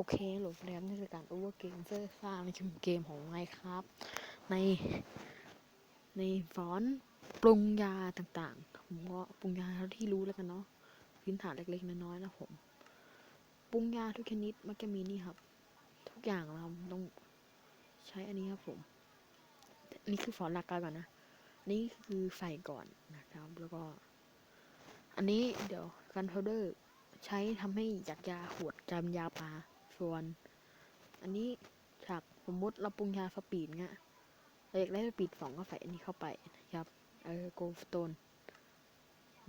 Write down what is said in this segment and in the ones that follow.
โอเคโหลดแล้วนี่คือการ over game เพื่อสร้างในเกมของไงครับ ใน ในฟอนปรุงยาต่างๆ ผมก็ปรุงยาเท่าที่รู้แล้วกันเนาะพื้นฐานเล็กๆ น้อยๆนะผม ปรุงยาทุกชนิดมันจะมีนี่ครับ ทุกอย่างเราต้องใช้อันนี้ครับผมอันนี้คือฟอนหลักการก่อนนะนี่คือใส่ก่อนนะครับ แล้วก็ อันนี้เดี๋ยวกันพาวเดอร์ใช้ทำให้อยากยาขวดจำยาปลา ส่วน อันนี้ฉากสมมติเราปรุงยาสปีดเงี้ยเราอยากได้สปีดสองก็ใส่อันนี้เข้าไปนะครับ เออโกลสโตน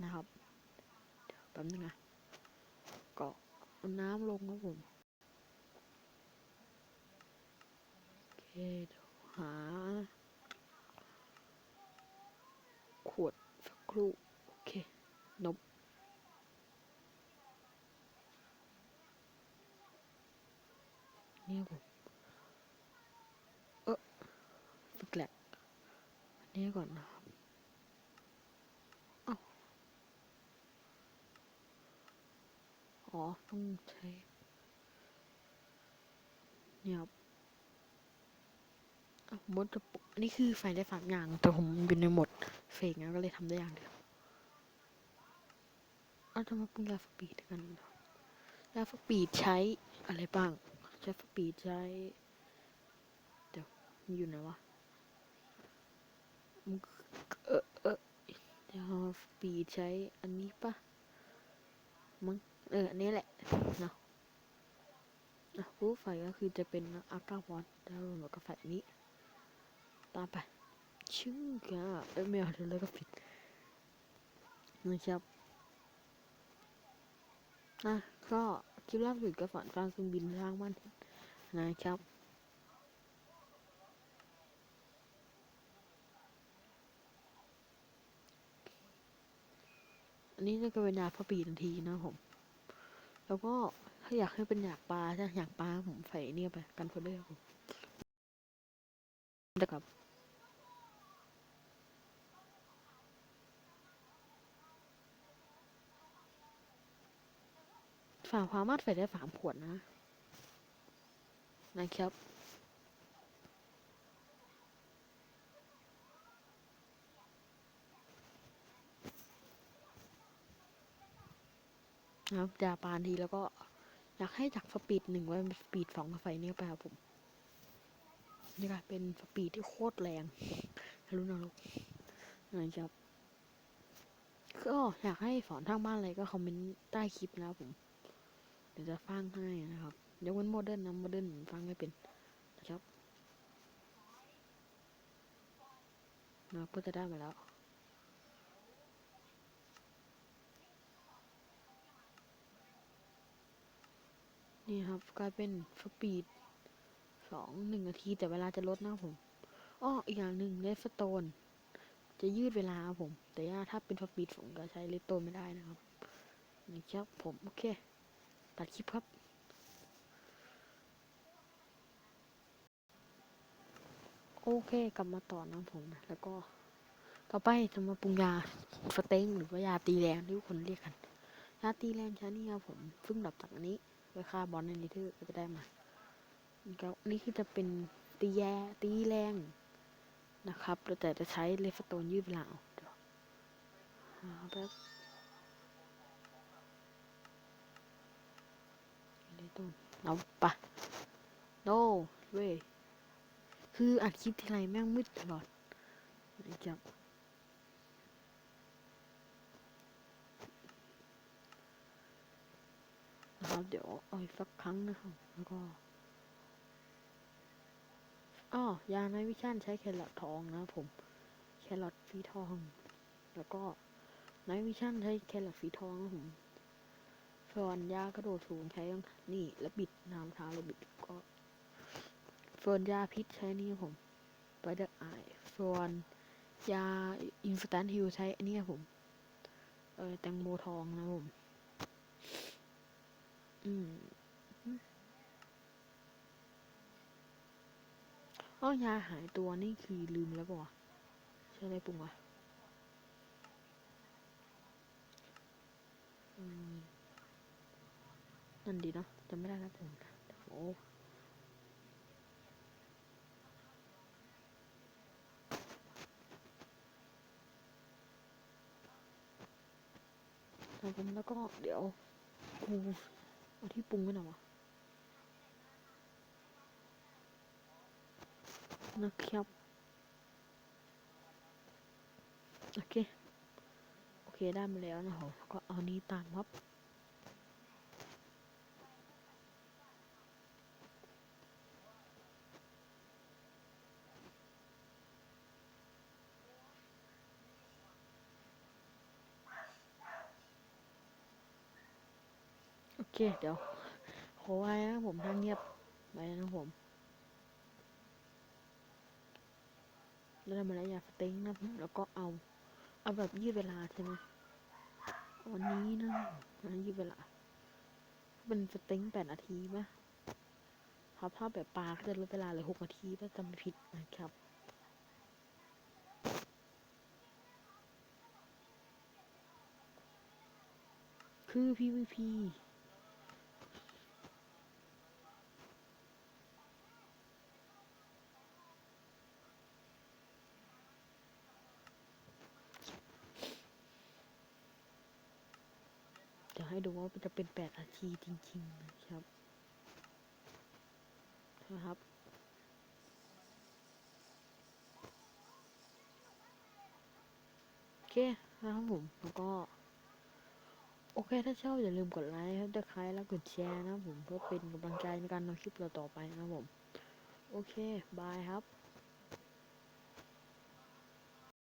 นะครับแป๊บนึงนะก็เอาน้ำลงครับผมโอเคเดี๋ยวหา ขวดสักครู่ โอเคนบ เนี่ยผมเออฝึกแหลกอันนี้ก่อนนะครับอ้าวอ๋อ ต้องใช้เนี่ยครับมดจะปุอันนี้คือไฟได้สามอย่าง แต่ผมอยู่ในหมดเฟกนะก็เลยทำได้อย่างเดียวเอาจะมาปรุงยาสปีดกันเนอะยาสปีดใช้อะไรบ้าง ช้สปีดใช้ เดี๋ยวมันอยู่ไหนวะมันเออเออยาสปีดใช้อันนี้ปะมั้งเอออันนี้แหละเนาะอะผู้ไฟก็คือจะเป็นอากาวอตแล้วเราก็ไฟนี้ ตามไป ชื่อกะเอ้ยไม่เอาเดี๋ยวเลยก็ผิดนะครับ อะก็ คลิปล่าสุดก็ฝันฟังเครื่องบินสร้างบ้านนะครับอันนี้จะเป็นยาพระปีทันทีนะผม แล้วก็ถ้าอยากให้เป็นอยากปลาถ้าอยากปลาผมใส่เนี่ยไปกันโฟเดอร์ผมนะครับ ฝาความารถใส่ได้สามขวดนะ นะครับนะครับยาปานทีแล้วก็อยากให้จากสปีดหนึ่งไว้เป็นสปีดสองมาใส่เนี่ยไปครับผมนี่ก็เป็นสปีดที่โคตรแรงทะลุนรกนะครับก็อยากให้สอนทางบ้านอะไรก็คอมเมนต์ใต้คลิปนะครับผม ดี๋ยวจะฟังให้นะครับยกเว้นโมเดิร์นนะโมเดิร์นฟังไม่เป็นนะครับนะเพื่อจะได้มาแล้วนี่ครับกลายเป็นสปีดสองหนึ่งนาที แต่เวลาจะลดนะผมอ้ออีกอย่างหนึ่งเลสโตน จะยืดเวลาผม แต่ถ้าเป็นสปีดผมก็ใช้เลสโตนไม่ได้นะครับนี่ครับผม โอเค ตัดคลิปครับโอเคกลับมาต่อนะผมนะแล้วก็ต่อไปจะมาปรุงยาสเต็งหรือว่ายาตีแรงที่ทุกคนเรียกกันยาตีแรงใช้นี่ครับผมซึ่งดับจากอันนี้ไว้ฆ่าบอลในนิเทอร์ก็จะได้มาแล้วนี่คือจะเป็นตีแยตีแรงนะครับแต่จะใช้เลฟโตนยืดเวลาเอาเดี๋ยวแป๊บเลฟโต้นเอาปะโนเวคืออัดคลิปทีไรแม่งมืดตลอดนะครับนะครับเดี๋ยวเอาอีกสักครั้งนะครับ แล้วก็อ้อยาในวิชั่นใช้แครอททองนะผม แครอทสีทอง แล้วก็ในวิชั่นใช้แครอทสีทองนะผม ส่วนยากระโดดสูงใช้นี่แล้วบิดน้ำเท้าแล้วบิดก็ส่วนยาพิษใช้นี่ครับผมไปเดอร์ไอส่วนยาอินสแตนฮิลใช้อันนี้ครับผม เออแตงโมทองนะผม อืมอ้อยาหายตัวนี่คือลืมแล้วป่ะใช่อะไรปรุงวะอืม นั่นดีเนาะจำไม่ได้แล้วผมโอ้ครับผมแล้วก็เดี๋ยวกูเอาที่ปรุงไว้หน่อยวะนะครับโอเค โอเคได้มาแล้วนะครับก็เอานี้ตามครับ เค เดี๋ยวขอไว้นะผมถ้าเงียบไว้นะผมแล้วได้มาแล้วยาสเต็งนะผมแล้วก็เอา เอาแบบยืดเวลาใช่ไหมวันนี้นะอันนี้ยืดเวลา เป็นสเต็งแปดนาทีป่ะครับถ้าแบบปลาก็จะลดเวลาเลือหกนาทีถ้าจำไม่ผิดนะครับคือ PVP ให้ดูว่าจะเป็นแปดนาทีจริง ๆ นะครับนะครับโอเคนะครับผมแล้วก็ โอเคถ้าชอบอย่าลืมกดไลค์ครับถ้าใครแล้วกดแชร์นะผมเพื่อเป็นกำลังใจในการทำคลิปเราต่อไปนะผม โอเค บายครับ